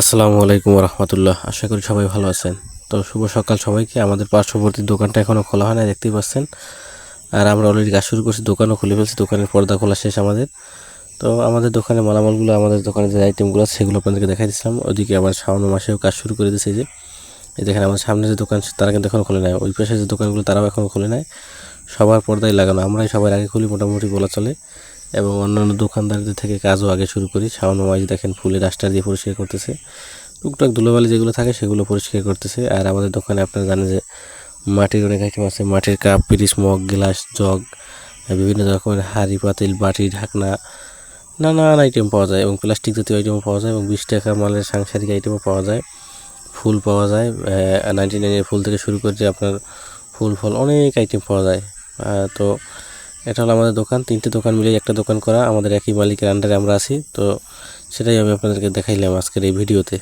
আসসালামু আলাইকুম রহমতুল্লাহ। আশা করি সবাই ভালো আছেন। তো শুভ সকাল সবাইকে। আমাদের পার্শ্ববর্তী দোকানটা এখনও খোলা হয় না দেখতেই পাচ্ছেন। আর আমরা অলরেডি কাজ শুরু করছি, দোকানও খুলে ফেলছি, দোকানের পর্দা খোলা শেষ আমাদের। তো আমাদের দোকানে মালামালগুলো, আমাদের দোকানে যে আইটেমগুলো আছে, সেগুলো আপনাদেরকে দেখাই দিচ্ছিলাম ওইদিকে আবার শাওন মাসেও কাজ শুরু করে দিয়েছে যে। এই দেখেন, আমাদের সামনে যে দোকান তারা কিন্তু এখনও খুলে নেয় ওই পাশে যে দোকানগুলো, তারাও এখনও খুলে নেয় সবার পর্দায় লাগানো। আমরাই সবার আগে খুলি, মোটামুটি বলা চলে। এবং অন্যান্য দোকানদারদের থেকে কাজও আগে শুরু করি। শাওন মাস দেখেন ফুলে ডাস্টার দিয়ে পরিষ্কার করতেছে। টুকটাক ধুলোবালি যেগুলো থাকে সেগুলো পরিষ্কার করতেছে। আর আমাদের দোকানে আপনারা জানেন যে মাটির অনেক আইটেম আছে। মাটির কাপ পিরিস মগ, গ্লাস, জগ, বিভিন্ন রকমের হাঁড়ি, পাতিল, বাটি, ঢাকনা, নানান আইটেম পাওয়া যায় এবং প্লাস্টিক জাতীয় আইটেমও পাওয়া যায় এবং বিশ টাকা মালের সাংসারিক আইটেমও পাওয়া যায়। ফুল পাওয়া যায় নাইনটি নাইনের ফুল থেকে শুরু করে আপনার ফুল, ফল অনেক আইটেম পাওয়া যায়। তো এটা হলো আমাদের দোকান। তিনটে দোকান মিলে একটা দোকান করা। আমাদের একই মালিকের আন্ডারে আমরা আছি। তো সেটাই আমি আপনাদেরকে দেখাইলাম আজকের এই ভিডিওতে।